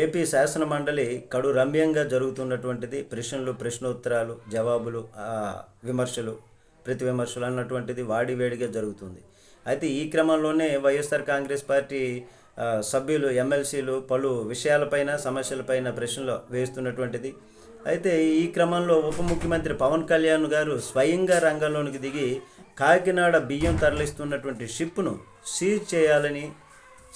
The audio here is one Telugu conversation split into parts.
ఏపీ శాసన మండలి కడు రమ్యంగా జరుగుతున్నటువంటిది ప్రశ్నలు ప్రశ్నోత్తరాలు జవాబులు విమర్శలు ప్రతి విమర్శలు అన్నటువంటిది వాడి వేడిగా జరుగుతుంది. అయితే ఈ క్రమంలోనే వైఎస్ఆర్ కాంగ్రెస్ పార్టీ సభ్యులు ఎమ్మెల్సీలు పలు విషయాలపైన సమస్యలపైన ప్రశ్నలు వేస్తున్నటువంటిది. అయితే ఈ క్రమంలో ఉప ముఖ్యమంత్రి పవన్ కళ్యాణ్ గారు స్వయంగా రంగంలోనికి దిగి కాకినాడ బియ్యం తరలిస్తున్నటువంటి షిప్ను సీజ్ చేయాలని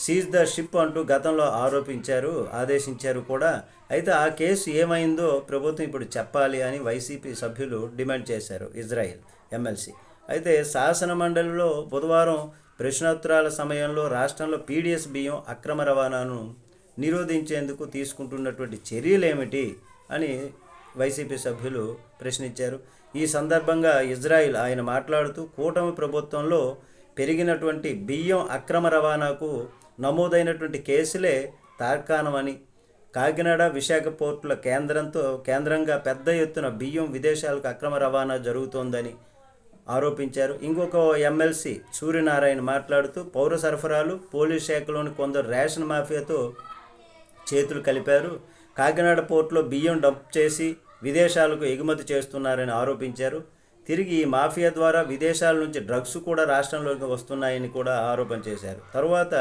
సీజ్ ద షిప్ అంటూ గతంలో ఆరోపించారు ఆదేశించారు కూడా. అయితే ఆ కేసు ఏమైందో ప్రభుత్వం ఇప్పుడు చెప్పాలి అని వైసీపీ సభ్యులు డిమాండ్ చేశారు ఇజ్రాయెల్ ఎమ్మెల్సీ అయితే శాసన మండలిలో బుధవారం ప్రశ్నోత్తరాల సమయంలో రాష్ట్రంలో పీడిఎస్ బియ్యం అక్రమ రవాణాను నిరోధించేందుకు తీసుకుంటున్నటువంటి చర్యలు ఏమిటి అని వైసీపీ సభ్యులు ప్రశ్నించారు. ఈ సందర్భంగా ఇజ్రాయిల్ ఆయన మాట్లాడుతూ కూటమి ప్రభుత్వంలో పెరిగినటువంటి బియ్యం అక్రమ రవాణాకు నమోదైనటువంటి కేసులే తార్కాణమని కాకినాడ విశాఖ పోర్టుల కేంద్రంతో కేంద్రంగా పెద్ద ఎత్తున బియ్యం విదేశాలకు అక్రమ రవాణా జరుగుతోందని ఆరోపించారు. ఇంకొక ఎమ్మెల్సీ సూర్యనారాయణ మాట్లాడుతూ పౌర సరఫరాలు పోలీస్ శాఖలోని కొందరు రేషన్ మాఫియాతో చేతులు కలిపారు. కాకినాడ పోర్టులో బియ్యం డంప్ చేసి విదేశాలకు ఎగుమతి చేస్తున్నారని ఆరోపించారు. తిరిగి ఈ మాఫియా ద్వారా విదేశాల నుంచి డ్రగ్స్ కూడా రాష్ట్రంలోకి వస్తున్నాయని కూడా ఆరోపణ చేశారు. తరువాత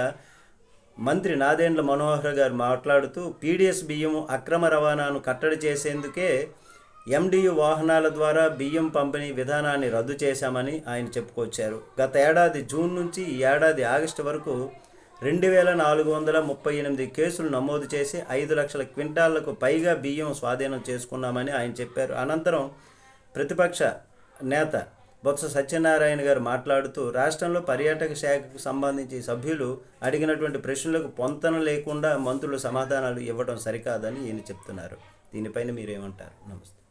మంత్రి నాదేండ్ల మనోహర్ గారు మాట్లాడుతూ పీడిఎస్ బియ్యం అక్రమ రవాణాను కట్టడి చేసేందుకే ఎండియు వాహనాల ద్వారా బియ్యం పంపిణీ విధానాన్ని రద్దు చేశామని ఆయన చెప్పుకొచ్చారు. గత ఏడాది జూన్ నుంచి ఈ ఏడాది ఆగస్టు వరకు రెండు వేల నాలుగు వందల ముప్పై ఎనిమిది కేసులు నమోదు చేసి ఐదు లక్షల క్వింటాళ్ళకు పైగా బియ్యం స్వాధీనం చేసుకున్నామని ఆయన చెప్పారు. అనంతరం ప్రతిపక్ష నేత బొత్స సత్యనారాయణ గారు మాట్లాడుతూ రాష్ట్రంలో పర్యాటక శాఖకు సంబంధించి సభ్యులు అడిగినటువంటి ప్రశ్నలకు పొంతన లేకుండా మంత్రులు సమాధానాలు ఇవ్వడం సరికాదని ఈయన చెప్తున్నారు. దీనిపైన మీరేమంటారు? నమస్తే.